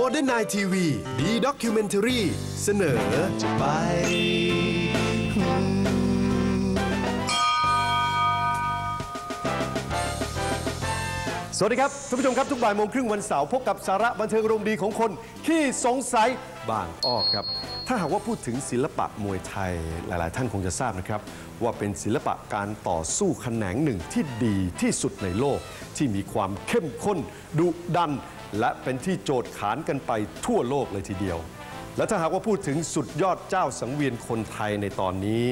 โมเดิร์นไนทีวีดีด็อกิวเมนทารีเสนอจะไป สวัสดีครับท่านผู้ชมครับทุกบ่ายโมงครึ่งวันเสาร์พบกับสาระบันเทิงรมดีของคนที่สงสัยบางอ้อครับ ถ้าหากว่าพูดถึงศิลปะมวยไทยหลาย ๆ ท่านคงจะทราบนะครับ ว่าเป็นศิลปะการต่อสู้แขนงหนึ่งที่ดีที่สุดในโลก ที่มีความเข้มข้นดุดัน และเป็นที่โจทย์ขานกันไปทั่วโลกเลยทีเดียว และถ้าหากว่าพูดถึงสุดยอดเจ้าสังเวียนคนไทยในตอนนี้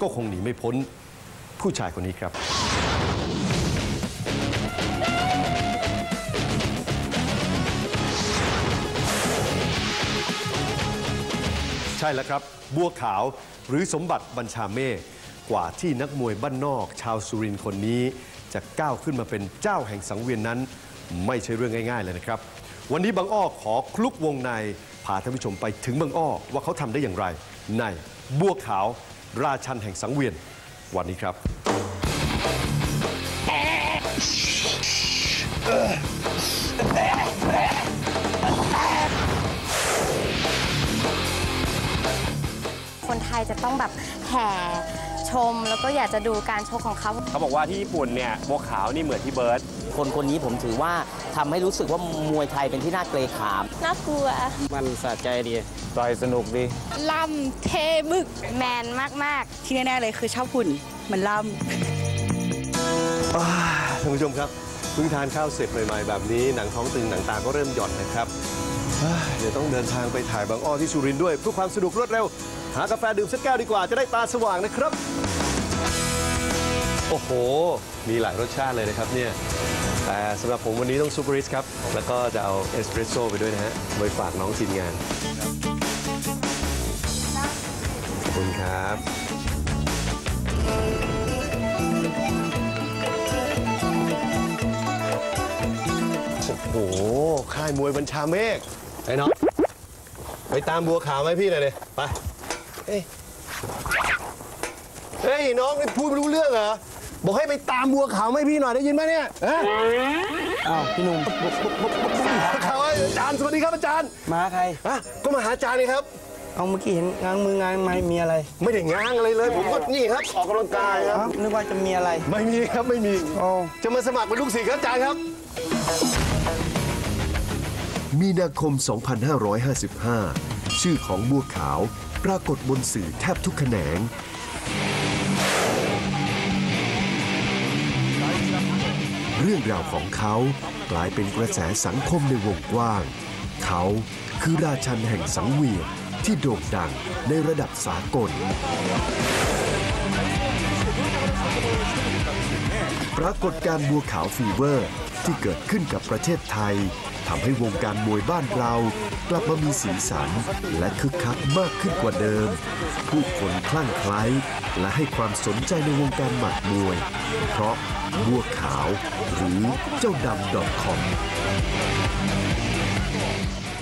ก็คงหนีไม่พ้นผู้ชายคนนี้ครับ ใช่แล้วครับ บัวขาวหรือสมบัติบัญชาเมฆกว่าที่นักมวยบ้านนอก ชาวสุรินทร์คนนี้จะก้าวขึ้นมาเป็นเจ้าแห่งสังเวียนนั้น ไม่ใช่เรื่องง่าย ๆ เลยนะครับ วันนี้บางอ้อขอคลุกวงในพาท่านผู้ชมไปถึงบางอ้อว่าเขาทำได้อย่างไร ในบัวขาวราชันแห่งสังเวียน วันนี้ครับคนไทยจะต้องแบบแห่ ชม แล้วก็อยากจะดูการชกของเขาเขาบอกว่าที่ญี่ปุ่นเนี่ยบัวขาวนี่เหมือนที่เบิร์ตคนคนนี้ผมถือว่าทำให้รู้สึกว่ามวยไทยเป็นที่น่าเกรงขามน่ากลัว มันสะใจดีต่อยสนุกดีล่ำเทบึกแมนมากที่แน่ ๆ เลยคือชอบหุ่นมันล่อ่าท่านผู้ชมครับเพิ่งทานข้าวเสร็จใหม่ๆแบบนี้ หนังท้องตึงหนังตาก็เริ่มหย่อนนะครับอ่าเดี๋ยวต้องเดินทางไปถ่ายบางอ้อที่สุรินทร์ด้วยเพื่อความสะดวกรวดเร็ว หากาแฟดื่มสักแก้วดีกว่าจะได้ตาสว่างนะครับ โอ้โห มีหลายรสชาติเลยนะครับเนี่ยแต่สำหรับผมวันนี้ต้องซูเปอร์ริสครับ แล้วก็จะเอาเอสเปรสโซ่ไปด้วยนะฮะไว้ฝากน้องทีมงาน ขอบคุณครับ โอ้โห ค่ายมวยบัญชาเมฆไอ้น้อง ไปตามบัวขาวไหมพี่หน่อยเลยไป เฮ้ย เฮ้ย น้องนี่พูดไม่รู้เรื่องเหรอ บอกให้ไปตามบัวขาวไหมพี่หน่อยได้ยินไหมเนี่ยฮะอ้าวพี่หนุ่มขาวอาจารย์สวัสดีครับอาจารย์มาใครฮะก็มาหาอาจารย์นี่ครับ เอาเมื่อกี้เห็นงางมืองานไม่มีอะไร ไม่ได้ง้างอะไรเลย ผมก็นี่ครับออกกำลังกายครับอ้าวนึกว่าจะมีอะไร ไม่มีครับไม่มีโอ้จะมาสมัครเป็นลูกศิษย์ครับอาจารย์ครับ มีนาคม 2555 ชื่อของบัวขาวปรากฏบนสื่อแทบทุกแขนง เรื่องราวของเขากลายเป็นกระแสสังคมในวงกว้าง เขาคือราชันแห่งสังเวียนที่โด่งดังในระดับสากล ปรากฏการบัวขาวฟีเวอร์ที่เกิดขึ้นกับประเทศไทย ทำให้วงการมวยบ้านเรา กลับมามีสีสัน และคึกคักมากขึ้นกว่าเดิม ผู้คนคลั่งไคล้และให้ความสนใจในวงการหมัดมวย เพราะบัวขาวหรือเจ้าดำ .com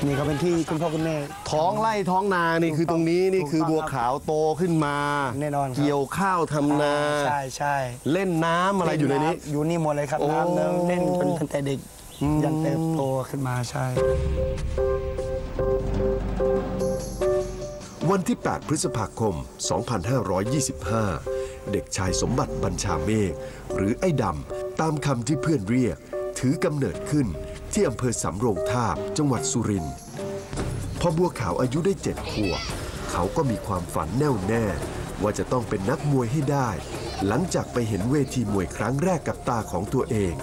นี่ก็เป็นที่คุณพ่อคุณแม่ ท้องไร่ท้องนานี่คือตรงนี้นี่คือบัวขาวโตขึ้นมาแน่นอนครับ เกี่ยวข้าวทำนา ใช่ใช่เล่นน้ำอะไรอยู่ในนี้ อยู่นี่หมดเลยครับโอ้ น้ำเนินเล่นเป็นตั้งแต่เด็ก ยันเติบโตขึ้นมาใช่ วันที่ 8 พฤษภาคม 2525 เด็กชายสมบัติบัญชาเมฆหรือไอ้ดำ ตามคำที่เพื่อนเรียก ถือกำเนิดขึ้นที่อำเภอสำโรงทาบ จังหวัดสุรินทร์พอบัวขาวอายุได้เจ็ดขวบเขาก็มีความฝันแน่วแน่ ว่าจะต้องเป็นนักมวยให้ได้ หลังจากไปเห็นเวทีมวยครั้งแรกกับตาของตัวเอง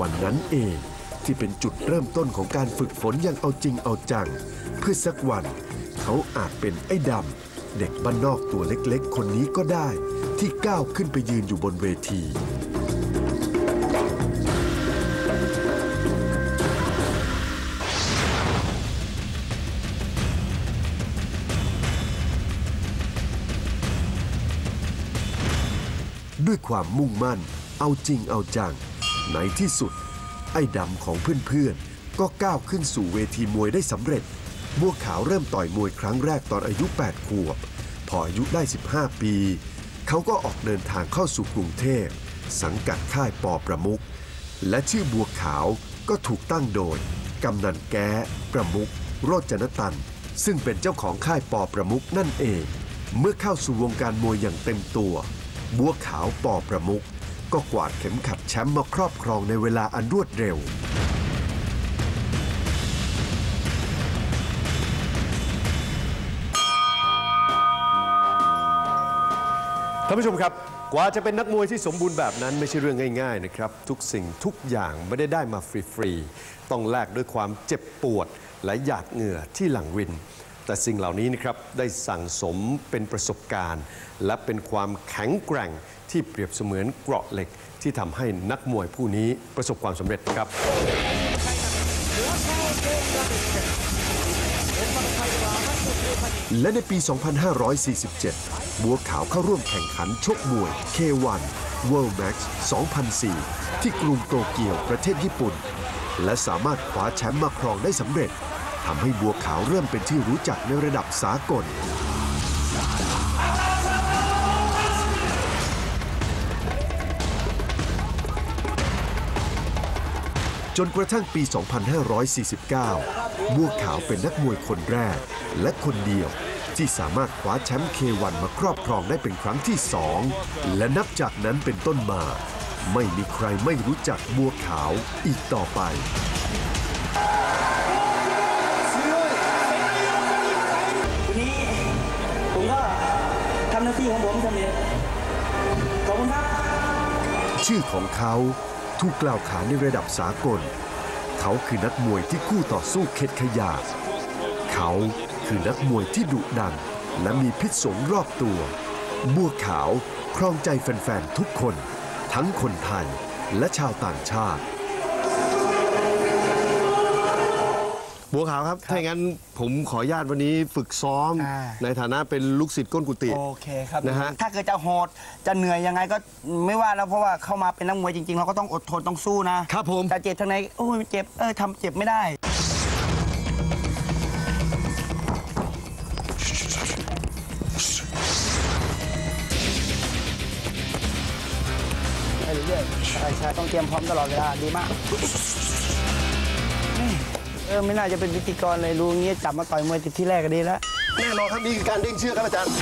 วันนั้นเองที่เป็นจุดเริ่มต้นของการฝึกฝนอย่างเอาจริงเอาจัง เพื่อสักวัน เขาอาจเป็นไอ้ดำเด็กบ้านนอกตัวเล็กๆ คนนี้ก็ได้ ที่ก้าวขึ้นไปยืนอยู่บนเวที ความมุ่งมั่น เอาจริงเอาจัง ในที่สุด ไอ้ดำของเพื่อนๆ ก็ก้าวขึ้นสู่เวทีมวยได้สำเร็จ บัวขาวเริ่มต่อยมวยครั้งแรกตอนอายุ 8 ขวบ พออายุได้ 15 ปี เขาก็ออกเดินทางเข้าสู่กรุงเทพ สังกัดค่ายปอประมุขและชื่อบัวขาวก็ถูกตั้งโดยกำนันแก้ประมุขโรจนตัน ซึ่งเป็นเจ้าของค่ายปอประมุขนั่นเอง เมื่อเข้าสู่วงการมวยอย่างเต็มตัว บัวขาวปอประมุขก็กวาดเข็มขัดแชมป์มาครอบครองในเวลาอันรวดเร็ว ท่านผู้ชมครับ กว่าจะเป็นนักมวยที่สมบูรณ์แบบนั้นไม่ใช่เรื่องง่าย ๆ นะครับ ทุกสิ่งทุกอย่างไม่ได้ได้มาฟรี ๆ ต้องแลกด้วยความเจ็บปวดและหยาดเหงื่อที่หลั่งริน แต่สิ่งเหล่านี้นะครับได้สั่งสมเป็นประสบการณ์ และเป็นความแข็งแกร่งที่เปรียบเสมือนเกราะเหล็ก ที่ทำให้นักมวยผู้นี้ประสบความสำเร็จครับและในปี 2547 บัวขาวเข้าร่วมแข่งขันชกมวย K1 World Max 2004 ที่กรุงโตเกียวประเทศญี่ปุ่น และสามารถคว้าแชมป์มาครองได้สำเร็จ ทำให้บัวขาวเริ่มเป็นที่รู้จักในระดับสากล จนกระทั่งปี 2549 บัวขาวเป็นนักมวยคนแรก และคนเดียวที่สามารถคว้าแชมป์เควันมาครอบครองได้เป็นครั้งที่สองและนับจากนั้นเป็นต้นมา ไม่มีใครไม่รู้จักบัวขาวอีกต่อไป ทำหน้าที่ของผมสำเร็จขอบคุณครับ ชื่อของเขาถูกกล่าวขานในระดับสากล เขาคือนักมวยที่คู่ต่อสู้เข็ดขยาดเขาคือนักมวยที่ดุดันและมีพิษสงรอบตัว บัวขาวครองใจแฟนๆทุกคน ทั้งคนไทยและชาวต่างชาติ บัวขาวครับ ถ้าอย่างนั้นผมขออนุญาตวันนี้ฝึกซ้อมอ่า ในฐานะเป็นลูกศิษย์ก้นกุฏิโอเคครับนะฮะ ถ้าเกิดจะโหดจะเหนื่อยยังไงก็ไม่ว่าแล้วเพราะว่าเข้ามาเป็นนักมวยจริงๆ เราก็ต้องอดทนต้องสู้นะครับผม แต่เจ็บทางไหนโอ้ยเจ็บเออทำเจ็บไม่ได้ไปเรื่อยๆใช่ใช่ต้องเตรียมพร้อมตลอดเวลาดีมาก เออไม่น่าจะเป็นพิธีกรเลยรู้งี้จับมาต่อยมวยติดที่แรกก็ดีแล้วแน่นอนครับนี่คือการเด้งเชือกครับอาจารย์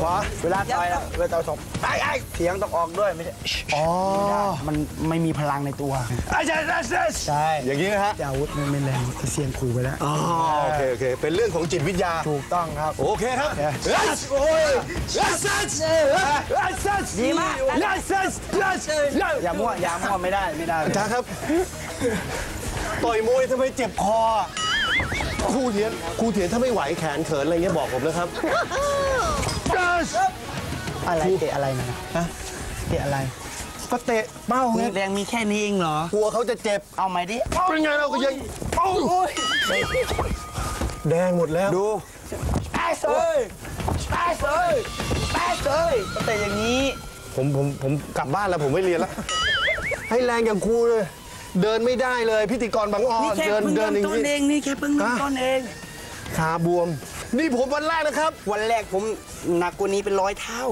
ขวาเวลาต่อยแล้วเวลาต่อยสองไอ้ไอ้เสียงต้องออกด้วยไม่ใช่อ๋อไม่ได้มันไม่มีพลังในตัวใช่อย่างนี้นะฮะแต่อาวุธมันไม่แรงแต่เสียงขู่ไปแล้วอ๋อโอเคโอเคเป็นเรื่องของจิตวิทยาถูกต้องครับโอเคครับ Yes โอ้ย Yes Yes Yes ดีมาก Yes Yes Yes อย่ามั่วอย่ามั่วไม่ได้ไม่ได้อาจารย์ครับ ต่อยมวยทำไมเจ็บคอครูเถียนครูเถียนถ้าไม่ไหวแขนเขินอะไรเงี้ยบอกผมนะครับ Yes อะไรเตะอะไรนะฮะเตะอะไร ก็เตะเป้าไงมีแรงมีแค่นี้เองเหรอ กลัวเขาจะเจ็บ เอาใหม่ดิเป็นไงเราก็ยังโอ้ยแดงหมดแล้ว ดูแป๊สเลยแป๊สเลยแป๊สเลยแต่อย่างนี้ ผมผมผมกลับบ้านแล้วผมไม่เรียนแล้ว ให้แรงอย่างครูเลย เดินไม่ได้เลยพิธีกรบางอ้อนี่แค่เดินเพิ่งเดิเริ่นมอย่างต้นเอนี้งนี่แค่เพิ่งเริ่มต้นเอง ขาบวม นี่ผมวันแรกนะครับ วันแรกผมหนักกว่านี้เป็นร้อยเท่า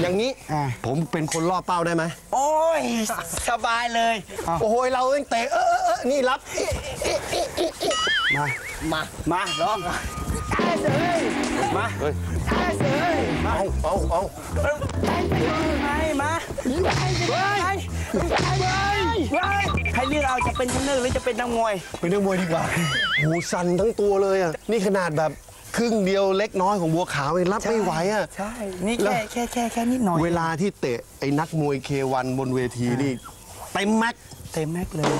อย่างนี้อ่าผมเป็นคนล่อเป้าได้ไหมโอ้ย สบายเลย โอ้โหเราเองเตะเออเออเออนี่รับ มา มา มาลองได้เลย มาได้เลยมาเอาเอาเอาไปมาไปไปไปให้เลือกเอาจะเป็นเทรนเนอร์หรือจะเป็นนักมวย เป็นนักมวยดีกว่าหูสั่นทั้งตัวเลยอะนี่ขนาดแบบครึ่งเดียวเล็กน้อยของบัวขาวเองรับไม่ไหวอะใช่นี่แล้วแค่แค่แค่แค่นิดหน่อยเวลาที่เตะไอ้นักมวยเควันบนเวทีนี่เต็มแม็กซ์เต็มแม็กเลย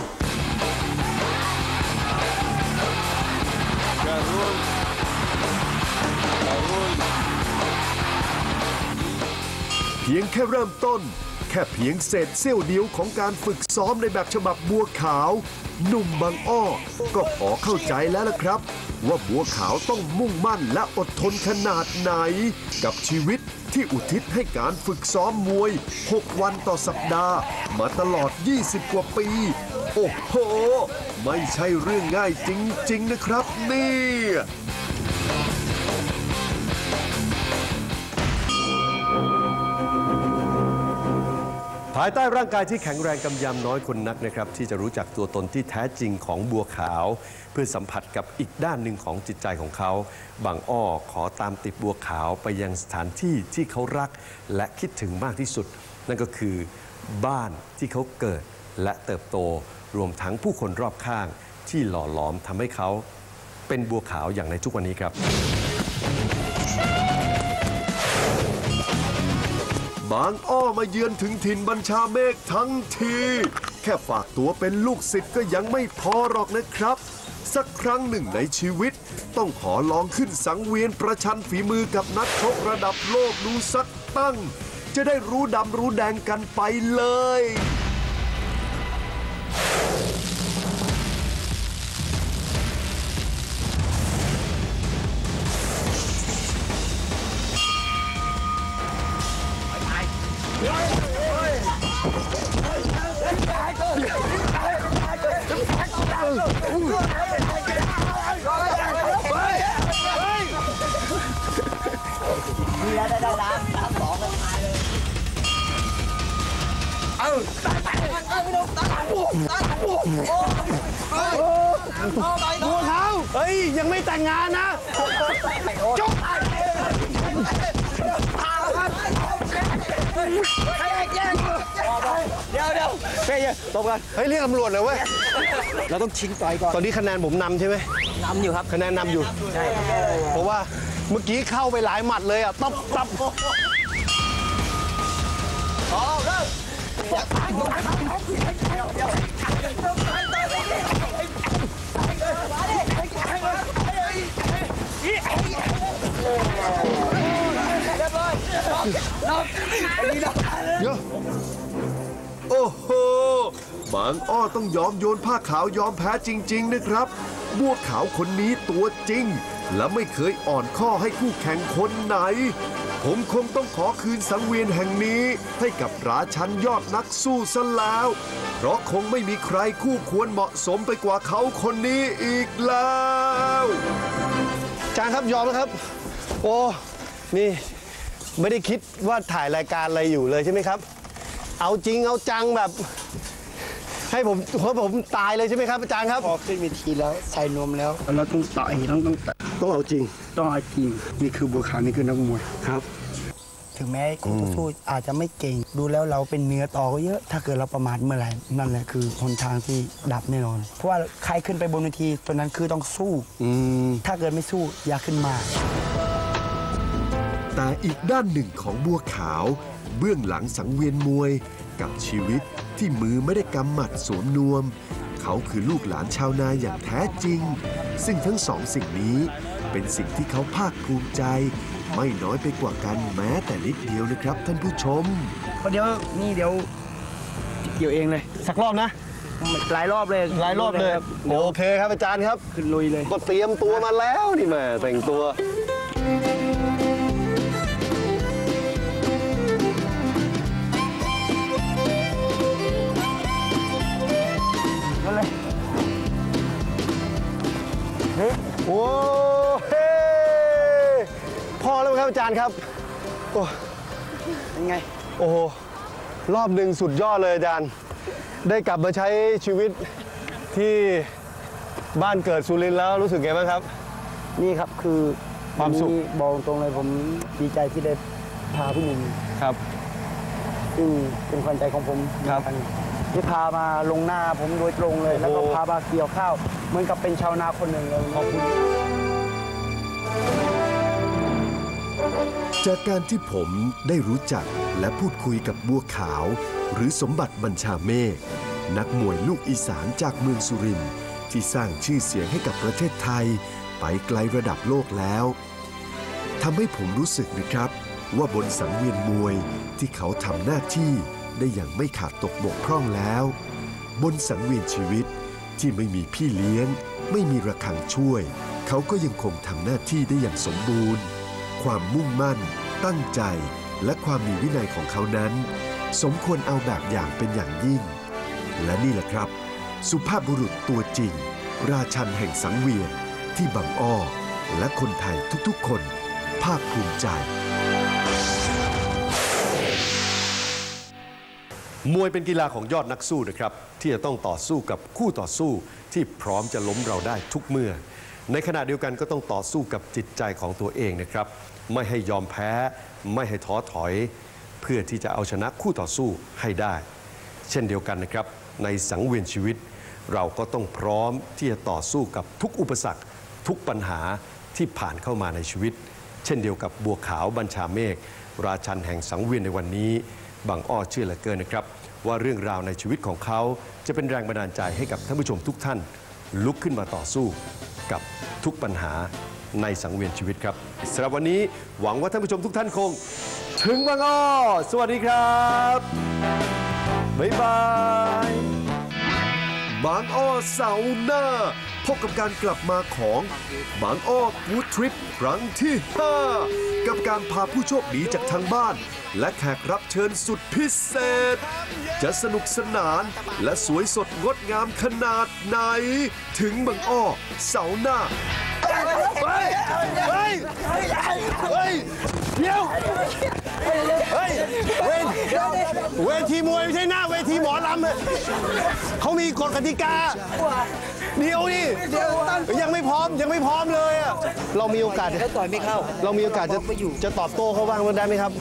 พียงแค่เริ่มต้น แค่เพียงเศษเสี้ยวเดียวของการฝึกซ้อมในแบบฉบับบัวขาว หนุ่มบางอ้อ ก็พอเข้าใจแล้วล่ะครับ ว่าบัวขาวต้องมุ่งมั่นและอดทนขนาดไหน กับชีวิตที่อุทิศให้การฝึกซ้อมมวย 6 วันต่อสัปดาห์ มาตลอด 20 กว่าปี โอ้โห ไม่ใช่เรื่องง่ายจริง ๆ นะครับเนี่ย ภายใต้ร่างกายที่แข็งแรงกำยำน้อยคนนักนะครับ ที่จะรู้จักตัวตนที่แท้จริงของบัวขาว เพื่อสัมผัสกับอีกด้านหนึ่งของจิตใจของเขา บางอ้อขอตามติดบัวขาวไปยังสถานที่ที่เขารักและคิดถึงมากที่สุด นั่นก็คือบ้านที่เขาเกิดและเติบโต รวมทั้งผู้คนรอบข้างที่หล่อหลอมทำให้เขา เป็นบัวขาวอย่างในทุกวันนี้ครับ บางอ้อมาเยือนถึงถิ่นบัญชาเมฆทั้งที แค่ฝากตัวเป็นลูกศิษย์ก็ยังไม่พอหรอกนะครับ สักครั้งหนึ่งในชีวิต ต้องขอลองขึ้นสังเวียนประชันฝีมือกับนักชกระดับโลกดูสักตั้ง จะได้รู้ดำรู้แดงกันไปเลย บัวขาวเฮ้ย ยังไม่แต่งงานนะจบเดี๋ยวเดี๋ยวเฮ้ยตบกัน เฮ้ย เรียกตำรวจเลยเว้ย เราต้องชิงต่อยก่อน ตอนนี้คะแนนผมนำใช่ไหมนำอยู่ครับ คะแนนนำอยู่ ใช่ เพราะว่า เมื่อกี้เข้าไปหลายหมัดเลยอะตบตับโอ้โห บางอ้อต้องยอมโยนผ้าขาว ยอมแพ้จริง ๆ นะครับ บัวขาวคนนี้ตัวจริง และไม่เคยอ่อนข้อให้คู่แข่งคนไหน ผมคงต้องขอคืนสังเวียนแห่งนี้ให้กับราชันยอดนักสู้ซะแล้ว เพราะคงไม่มีใครคู่ควรเหมาะสมไปกว่าเขาคนนี้อีกแล้วจานครับยอมแล้วครับ โอ้นี่ไม่ได้คิดว่าถ่ายรายการอะไรอยู่เลยใช่ไหมครับ เอาจริงเอาจังแบบ ให้ผมเพราะผมตายเลยใช่ไหมครับอาจารย์ครับ พอขึ้นเวทีแล้วใส่นวมแล้ว เราต้องต่อยต้องต้อง ต้องเอาจริง ต้องเอาจริง นี่คือบัวขาวนี่คือนักมวยครับ ถึงแม้คู่ต่อสู้อาจจะไม่เก่ง ดูแล้วเราเป็นเนื้อต่อก็เยอะ ถ้าเกิดเราประมาทเมื่อไหร่นั่นแหละคือหนทางที่ดับแน่นอน เพราะว่าใครขึ้นไปบนเวทีตัวนั้นคือต้องสู้อืมถ้าเกิดไม่สู้อย่าขึ้นมา แต่อีกด้านหนึ่งของบัวขาว เบื้องหลังสังเวียนมวย กับชีวิตที่มือไม่ได้กำหมัดสวมนวม เขาคือลูกหลานชาวนาอย่างแท้จริง ซึ่งทั้งสองสิ่งนี้ เป็นสิ่งที่เขาภาคภูมิใจ ไม่น้อยไปกว่ากันแม้แต่นิดเดียวนะครับ ท่านผู้ชมเพราะเดี๋ยวนี่เดี๋ยวเกี่ยวเองเลย สักรอบนะ หลายรอบเลยหลายรอบเลยครับโอเคครับอาจารย์ครับ ขึ้นลุยเลย ก็เตรียมตัวมาแล้วนี่แม่แต่งตัวโอ้ ครับอาจารย์ครับโอ้เป็นไง โอ้โหรอบหนึ่งสุดยอดเลยอาจารย์ ได้กลับมาใช้ชีวิตที่บ้านเกิดสุรินทร์แล้วรู้สึกไงบ้างครับ นี่ครับคือความสุขนนี้บอกตรงเลยผมดีใจที่ได้พาผู้หญิงครับซึ่งเป็นคนใจของผมครับเหมือนกันที่พามาลงหน้าผมโดยตรงเลย แล้วก็โอ้โหพามาเกี่ยวข้าว เหมือนกับเป็นชาวนาคนหนึ่งเลยขอบคุณ จากการที่ผมได้รู้จักและพูดคุยกับบัวขาว หรือสมบัติบัญชาเมฆนักมวยลูกอีสานจากเมืองสุรินทร์ที่สร้างชื่อเสียงให้กับประเทศไทย ไปไกลระดับโลกแล้วทำให้ผมรู้สึกนะครับ ว่าบนสังเวียนมวยที่เขาทำหน้าที่ได้อย่างไม่ขาดตกบกพร่องแล้ว บนสังเวียนชีวิตที่ไม่มีพี่เลี้ยง ไม่มีระฆังช่วย เขาก็ยังคงทำหน้าที่ได้อย่างสมบูรณ์ ความมุ่งมั่น ตั้งใจ และความมีวินัยของเขานั้น สมควรเอาแบบอย่างเป็นอย่างยิ่ง และนี่แหละครับ สุภาพบุรุษตัวจริง ราชันแห่งสังเวียนที่บางอ้อ และคนไทยทุกๆ คน ภาคภูมิใจ มวยเป็นกีฬาของยอดนักสู้นะครับ ที่จะต้องต่อสู้กับคู่ต่อสู้ที่พร้อมจะล้มเราได้ทุกเมื่อ ในขณะเดียวกันก็ต้องต่อสู้กับจิตใจของตัวเองนะครับ ไม่ให้ยอมแพ้ ไม่ให้ท้อถอย เพื่อที่จะเอาชนะคู่ต่อสู้ให้ได้ เช่นเดียวกันนะครับ ในสังเวียนชีวิต เราก็ต้องพร้อมที่จะต่อสู้กับทุกอุปสรรค ทุกปัญหาที่ผ่านเข้ามาในชีวิต เช่นเดียวกับบัวขาวบัญชาเมฆราชันแห่งสังเวียนในวันนี้บางอ้อเชื่อเหลือเกินนะครับ ว่าเรื่องราวในชีวิตของเขาจะเป็นแรงบันดาลใจให้กับท่านผู้ชมทุกท่าน ลุกขึ้นมาต่อสู้ กับทุกปัญหาในสังเวียนชีวิตครับสำหรับวันนี้หวังว่าท่านผู้ชมทุกท่านคง ถึงบางอ้อสวัสดีครับ บ๊ายบาย บางอ้อเสาร์หน้า พบกับการกลับมาของบางอ้อกูทริปครั้งที่ 5 กับการพาผู้โชคดีจากทางบ้าน และแขกรับเชิญสุดพิเศษ จะสนุกสนานและสวยสดงดงามขนาดไหน ถึงบางอ้อเสาร์หน้าเฮ้ยเฮ้ยเฮ้ยเดี๋ยวเฮ้ยเวทเวทีมวยไม่ใช่หน้าเวทีหมอลำเลยเขามีกฎกติกา เดี๋ยวนี่ยังไม่พร้อมยังไม่พร้อมเลยอะเรามีโอกาสแล้วต่อยไม่เข้า เรามีโอกาสจะจะตอบโต้เขาบ้างมันได้ไหมครับ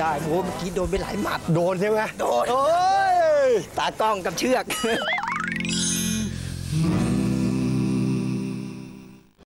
ได้โหเมื่อกี้โดนไปหลายหมัดโดนใช่ไหมโดนโอ้ยตากล้องกับเชือก